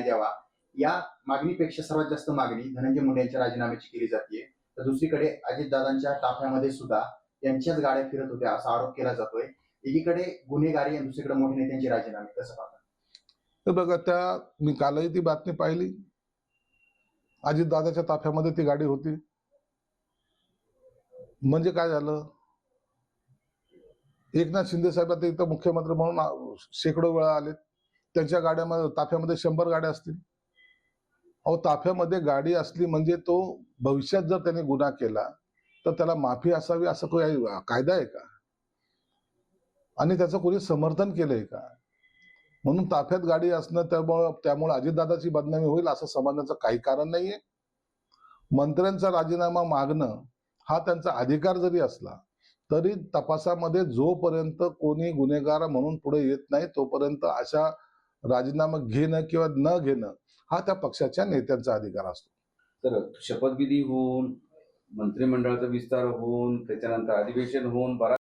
द्यावा. या मागणीपेक्षा सर्वात जास्त मागणी धनंजय मुंडे यांच्या राजीनाम्याची केली जाते तर दुसरीकडे अजितदादांच्या ताफ्यामध्ये सुद्धा यांच्याच गाड्या फिरत होत्या असा आरोप केला जातोय. एकीकडे गुन्हेगारी आणि दुसरीकडे मोठे नेत्यांचे राजीनामे. कसं पाहतात तर बघा त्या मी कालही ती बातमी पाहिली. अजित दादाच्या ताफ्यामध्ये ती गाडी होती. म्हणजे काय झालं? एकनाथ शिंदे साहेब आता इथं मुख्यमंत्री म्हणून शेकडो वेळा आलेत. त्यांच्या गाड्यामध्ये ताफ्यामध्ये शंभर गाड्या असतील. अहो ताफ्यामध्ये गाडी असली म्हणजे तो भविष्यात जर त्याने गुन्हा केला तर त्याला माफी असावी असं काही कायदा आहे का? आणि त्याचं कोणी समर्थन केलंय का? म्हणून ताफ्यात गाडी असणं त्यामुळं त्यामुळे अजितदादाची बदनामी होईल असं समजण्याचं काही कारण नाहीये. मंत्र्यांचा राजीनामा मागणं हा त्यांचा अधिकार जरी असला तरी तपासामध्ये जोपर्यंत कोणी गुन्हेगार म्हणून पुढे येत नाही तोपर्यंत अशा राजीनामा घेणं किंवा न घेणं हा त्या पक्षाच्या नेत्यांचा अधिकार असतो. तर शपथविधी होऊन मंत्रिमंडळाचा विस्तार होऊन त्याच्यानंतर अधिवेशन होऊन बरा